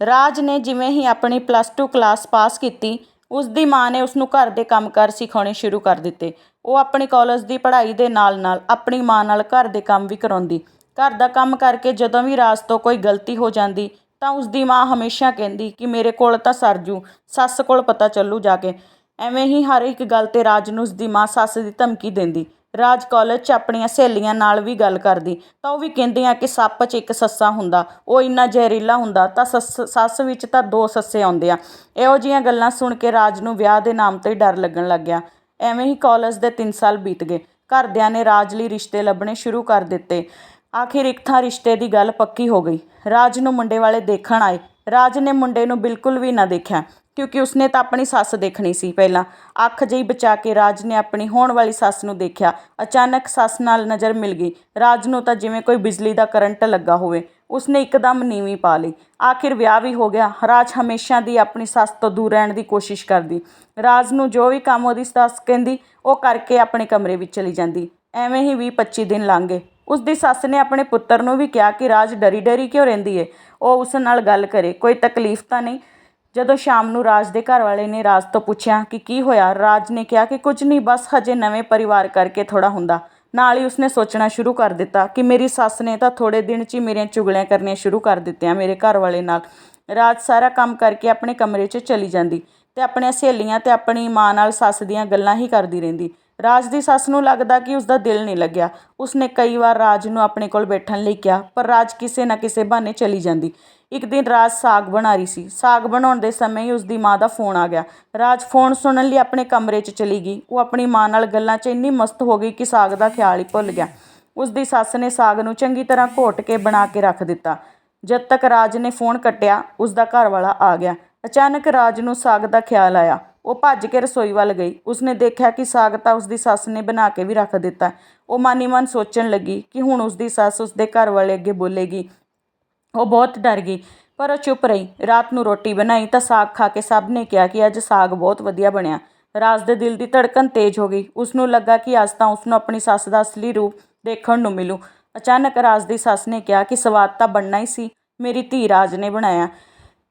ਰਾਜ ਨੇ ਜਿਵੇਂ ਹੀ ਆਪਣੀ ਪਲੱਸ ਟੂ ਕਲਾਸ ਪਾਸ ਕੀਤੀ ਉਸ ਦੀ ਮਾਂ ਨੇ ਉਸ ਨੂੰ ਘਰ ਦੇ ਕੰਮਕਾਰ ਸਿਖਾਉਣੇ ਸ਼ੁਰੂ ਕਰ ਦਿੱਤੇ। ਉਹ ਆਪਣੀ ਕਾਲਜ ਦੀ ਪੜ੍ਹਾਈ ਦੇ ਨਾਲ ਨਾਲ ਆਪਣੀ ਮਾਂ ਨਾਲ ਘਰ ਦੇ ਕੰਮ ਵੀ ਕਰਾਉਂਦੀ। ਘਰ ਦਾ ਕੰਮ ਕਰਕੇ ਜਦੋਂ ਵੀ ਰਾਜ ਤੋਂ ਕੋਈ ਗਲਤੀ ਹੋ ਜਾਂਦੀ, ਤਾਂ ਉਸ ਦੀ ਮਾਂ ਹਮੇਸ਼ਾ ਕਹਿੰਦੀ ਕਿ ਮੇਰੇ ਕੋਲ ਤਾਂ ਸਰਜੂ ਸੱਸ ਕੋਲ ਪਤਾ ਚੱਲੂ ਜਾ ਕੇ। ਐਵੇਂ ਹੀ ਹਰ ਇੱਕ ਗੱਲ 'ਤੇ ਰਾਜ ਨੂੰ ਉਸ ਦੀ ਮਾਂ ਸੱਸ ਦੀ ਧਮਕੀ ਦਿੰਦੀ। ਰਾਜ ਕਾਲਜ 'ਚ ਆਪਣੀਆਂ ਸਹੇਲੀਆਂ ਨਾਲ ਵੀ ਗੱਲ ਕਰਦੀ। ਤਾਂ ਉਹ ਵੀ ਕਹਿੰਦੀਆਂ ਕਿ ਸੱਪ 'ਚ ਇੱਕ ਸੱਸਾ ਹੁੰਦਾ। ਉਹ ਇੰਨਾ ਜ਼ਹਿਰੀਲਾ ਹੁੰਦਾ ਤਾਂ ਸੱਸ ਸੱਸ ਵਿੱਚ ਤਾਂ ਦੋ ਸੱਸੇ ਆਉਂਦੇ ਆ। ਇਹੋ ਜਿਹੀਆਂ ਗੱਲਾਂ ਸੁਣ ਕੇ ਰਾਜ ਨੂੰ ਵਿਆਹ ਦੇ ਨਾਮ ਤੋਂ ਹੀ ਡਰ ਲੱਗਣ ਲੱਗ ਗਿਆ। ਐਵੇਂ ਹੀ ਕਾਲਜ ਦੇ 3 ਸਾਲ ਬੀਤ ਗਏ। ਘਰਦਿਆਂ ਨੇ ਰਾਜ ਲਈ ਰਿਸ਼ਤੇ ਲੱਭਣੇ ਸ਼ੁਰੂ ਕਰ ਦਿੱਤੇ। ਆਖਿਰ ਇੱਕ ਥਾਂ ਰਿਸ਼ਤੇ ਦੀ ਗੱਲ ਪੱਕੀ ਹੋ ਗਈ। ਰਾਜ ਨੂੰ ਮੁੰਡੇ ਵਾਲੇ ਦੇਖਣ ਆਏ। ਰਾਜ ਨੇ ਮੁੰਡੇ ਨੂੰ ਬਿਲਕੁਲ ਵੀ ਨਾ ਦੇਖਿਆ। ਕਿਉਂਕਿ ਉਸਨੇ ਤਾਂ ਆਪਣੀ ਸੱਸ ਦੇਖਣੀ ਸੀ ਪਹਿਲਾਂ। ਅੱਖ ਜਿਹੀ ਬਚਾ ਕੇ ਰਾਜ ਨੇ ਆਪਣੀ ਹੋਣ ਵਾਲੀ ਸੱਸ ਨੂੰ ਦੇਖਿਆ। ਅਚਾਨਕ ਸੱਸ ਨਾਲ ਨਜ਼ਰ ਮਿਲ ਗਈ। ਰਾਜ ਨੂੰ ਤਾਂ ਜਿਵੇਂ ਕੋਈ ਬਿਜਲੀ ਦਾ ਕਰੰਟ ਲੱਗਾ ਹੋਵੇ, ਉਸਨੇ ਇੱਕਦਮ ਨੀਵੀਂ ਪਾ ਲਈ। ਆਖਿਰ ਵਿਆਹ ਵੀ ਹੋ ਗਿਆ। ਰਾਜ ਹਮੇਸ਼ਾ ਦੀ ਆਪਣੀ ਸੱਸ ਤੋਂ ਦੂਰ ਰਹਿਣ ਦੀ ਕੋਸ਼ਿਸ਼ ਕਰਦੀ। ਰਾਜ ਨੂੰ ਜੋ ਵੀ ਕੰਮ ਉਹਦੀ ਸੱਸ ਕਹਿੰਦੀ, ਉਹ ਕਰਕੇ ਆਪਣੇ ਕਮਰੇ ਵਿੱਚ ਚਲੀ ਜਾਂਦੀ। ਐਵੇਂ ਹੀ 20 25 ਦਿਨ ਲੰਘ ਗਏ। ਉਸ ਦੀ ਸੱਸ ਨੇ ਆਪਣੇ ਪੁੱਤਰ ਨੂੰ ਵੀ ਕਿਹਾ ਕਿ ਰਾਜ ਡਰੀ ਡਰੀ ਕਿਉਂ ਰਹਿੰਦੀ ਏ? ਉਹ ਉਸ ਨਾਲ ਗੱਲ ਕਰੇ। ਕੋਈ ਤਕਲੀਫ ਤਾਂ ਨਹੀਂ? ਜਦੋਂ ਸ਼ਾਮ ਨੂੰ ਰਾਜ ਦੇ ਘਰ ਵਾਲੇ ਨੇ ਰਾਜ ਤੋਂ ਪੁੱਛਿਆ ਕਿ ਕੀ ਹੋਇਆ, ਰਾਜ ਨੇ ਕਿਹਾ ਕਿ ਕੁਝ ਨਹੀਂ, ਬਸ ਹਜੇ ਨਵੇਂ ਪਰਿਵਾਰ ਕਰਕੇ ਥੋੜਾ ਹੁੰਦਾ। ਨਾਲ ਹੀ ਉਸਨੇ ਸੋਚਣਾ ਸ਼ੁਰੂ ਕਰ ਦਿੱਤਾ ਕਿ ਮੇਰੀ ਸੱਸ ਨੇ ਤਾਂ ਥੋੜੇ ਦਿਨ 'ਚ ਹੀ ਮੇਰੀਆਂ ਚੁਗਲੀਆਂ ਕਰਨੀਆਂ ਸ਼ੁਰੂ ਕਰ ਦਿੱਤੀਆਂ ਮੇਰੇ ਘਰ ਵਾਲੇ ਨਾਲ। ਰਾਜ ਸਾਰਾ ਕੰਮ ਕਰਕੇ ਆਪਣੇ ਕਮਰੇ 'ਚ ਚਲੀ ਜਾਂਦੀ ਤੇ ਆਪਣੀਆਂ ਸਹੇਲੀਆਂ ਤੇ ਆਪਣੀ ਮਾਂ ਨਾਲ ਸੱਸ ਦੀਆਂ ਗੱਲਾਂ ਹੀ ਕਰਦੀ ਰਹਿੰਦੀ। ਰਾਜ ਦੀ ਸੱਸ ਨੂੰ ਲੱਗਦਾ ਕਿ ਉਸਦਾ ਦਿਲ ਨਹੀਂ ਲੱਗਿਆ। ਉਸਨੇ ਕਈ ਵਾਰ ਰਾਜ ਨੂੰ ਆਪਣੇ ਕੋਲ ਬੈਠਣ ਲਈ ਕਿਹਾ, ਪਰ ਰਾਜ ਕਿਸੇ ਨਾ ਕਿਸੇ ਬਹਾਨੇ ਚਲੀ ਜਾਂਦੀ। ਇੱਕ ਦਿਨ ਰਾਜ ਸਾਗ ਬਣਾ ਰਹੀ ਸੀ। ਸਾਗ ਬਣਾਉਣ ਦੇ ਸਮੇਂ ਹੀ ਉਸਦੀ ਮਾਂ ਦਾ ਫੋਨ ਆ ਗਿਆ। ਰਾਜ ਫੋਨ ਸੁਣਨ ਲਈ ਆਪਣੇ ਕਮਰੇ 'ਚ ਚਲੀ ਗਈ। ਉਹ ਆਪਣੀ ਮਾਂ ਨਾਲ ਗੱਲਾਂ 'ਚ ਇੰਨੀ ਮਸਤ ਹੋ ਗਈ ਕਿ ਸਾਗ ਦਾ ਖਿਆਲ ਹੀ ਭੁੱਲ ਗਿਆ। ਉਸਦੀ ਸੱਸ ਨੇ ਸਾਗ ਨੂੰ ਚੰਗੀ ਤਰ੍ਹਾਂ ਘੋਟ ਕੇ ਬਣਾ ਕੇ ਰੱਖ ਦਿੱਤਾ। ਜਦ ਤੱਕ ਰਾਜ ਨੇ ਫੋਨ ਕੱਟਿਆ, ਉਸਦਾ ਘਰ ਵਾਲਾ ਆ ਗਿਆ। ਅਚਾਨਕ ਰਾਜ ਨੂੰ ਸਾਗ ਦਾ ਖਿਆਲ ਆਇਆ। ਉਹ ਭੱਜ ਕੇ ਰਸੋਈ ਵੱਲ ਗਈ। ਉਸਨੇ ਦੇਖਿਆ ਕਿ ਸਾਗ ਤਾਂ ਉਸਦੀ ਸੱਸ ਨੇ ਬਣਾ ਕੇ ਵੀ ਰੱਖ ਦਿੱਤਾ। ਉਹ ਮਨ ਹੀ ਮਨ ਸੋਚਣ ਲੱਗੀ ਕਿ ਹੁਣ ਉਸਦੀ ਸੱਸ ਉਸਦੇ ਘਰ ਵਾਲੇ ਅੱਗੇ ਬੋਲੇਗੀ। ਉਹ ਬਹੁਤ ਡਰ ਗਈ, ਪਰ ਉਹ ਚੁੱਪ ਰਹੀ। ਰਾਤ ਨੂੰ ਰੋਟੀ ਬਣਾਈ ਤਾਂ ਸਾਗ ਖਾ ਕੇ ਸਭ ਨੇ ਕਿਹਾ ਕਿ ਅੱਜ ਸਾਗ ਬਹੁਤ ਵਧੀਆ ਬਣਿਆ। ਰਾਜ ਦੇ ਦਿਲ ਦੀ ਧੜਕਨ ਤੇਜ਼ ਹੋ ਗਈ। ਉਸ ਨੂੰ ਲੱਗਾ ਕਿ ਅੱਜ ਤਾਂ ਉਸ ਨੂੰ ਆਪਣੀ ਸੱਸ ਦਾ ਅਸਲੀ ਰੂਪ ਦੇਖਣ ਨੂੰ ਮਿਲੂ। ਅਚਾਨਕ ਰਾਜ ਦੀ ਸੱਸ ਨੇ ਕਿਹਾ ਕਿ ਸਵਾਦ ਤਾਂ ਬਣਨਾ ਹੀ ਸੀ। ਮੇਰੀ ਧੀ ਰਾਜ ਨੇ ਬਣਾਇਆ।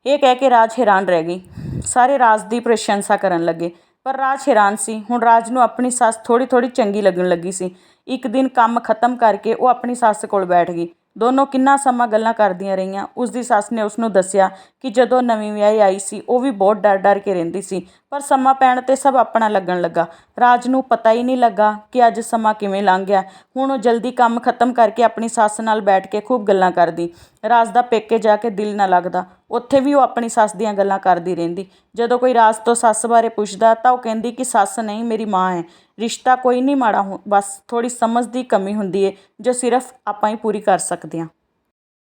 ਇਹ ਕਹਿ ਕੇ ਰਾਜ ਹੈਰਾਨ ਰਹਿ ਗਈ। ਸਾਰੇ ਰਾਜ ਦੀ ਪ੍ਰਸ਼ੰਸਾ ਕਰਨ ਲੱਗੇ। ਪਰ ਰਾਜ ਹੈਰਾਨ ਸੀ। ਹੁਣ ਰਾਜ ਨੂੰ ਆਪਣੀ ਸੱਸ ਥੋੜੀ ਥੋੜੀ ਚੰਗੀ ਲੱਗਣ ਲੱਗੀ ਸੀ। ਇੱਕ ਦਿਨ ਕੰਮ ਖਤਮ ਕਰਕੇ ਉਹ ਆਪਣੀ ਸੱਸ ਕੋਲ ਬੈਠ ਗਈ। ਦੋਨੋਂ ਕਿੰਨਾ ਸਮਾਂ ਗੱਲਾਂ ਕਰਦੀਆਂ ਰਹੀਆਂ। ਉਸ ਦੀ ਸੱਸ ਨੇ ਉਸ ਨੂੰ ਦੱਸਿਆ ਕਿ ਜਦੋਂ ਨਵੀਂ ਵਿਆਹੀ ਆਈ ਸੀ, ਉਹ ਵੀ ਬਹੁਤ ਡਰ ਡਰ ਕੇ ਰਹਿੰਦੀ ਸੀ। ਪਰ ਸਮਾਂ ਪੈਣ ਤੇ ਸਭ ਆਪਣਾ ਲੱਗਣ ਲੱਗਾ। ਰਾਜ ਨੂੰ ਪਤਾ ਹੀ ਨਹੀਂ ਲੱਗਾ ਕਿ ਅੱਜ ਸਮਾਂ ਕਿਵੇਂ ਲੰਘ ਗਿਆ। ਹੁਣ ਉਹ ਜਲਦੀ ਕੰਮ ਖਤਮ ਕਰਕੇ ਆਪਣੀ ਸੱਸ ਨਾਲ ਬੈਠ ਕੇ ਖੂਬ ਗੱਲਾਂ ਕਰਦੀ। ਰਾਜ ਦਾ ਪੇਕੇ ਜਾ ਕੇ ਦਿਲ ਨਾ ਲੱਗਦਾ। ਉੱਥੇ ਵੀ ਉਹ ਆਪਣੀ ਸੱਸ ਦੀਆਂ ਗੱਲਾਂ ਕਰਦੀ ਰਹਿੰਦੀ। ਜਦੋਂ ਕੋਈ ਰਾਜ ਤੋਂ ਸੱਸ ਬਾਰੇ ਪੁੱਛਦਾ ਤਾਂ ਉਹ ਕਹਿੰਦੀ ਕਿ ਸੱਸ ਨਹੀਂ, ਮੇਰੀ ਮਾਂ ਹੈ। ਰਿਸ਼ਤਾ ਕੋਈ ਨਹੀਂ ਮਾੜਾ ਹੋ, ਬਸ ਥੋੜ੍ਹੀ ਸਮਝ ਦੀ ਕਮੀ ਹੁੰਦੀ ਹੈ ਜੋ ਸਿਰਫ ਆਪਾਂ ਹੀ ਪੂਰੀ ਕਰ ਸਕਦੇ ਹਾਂ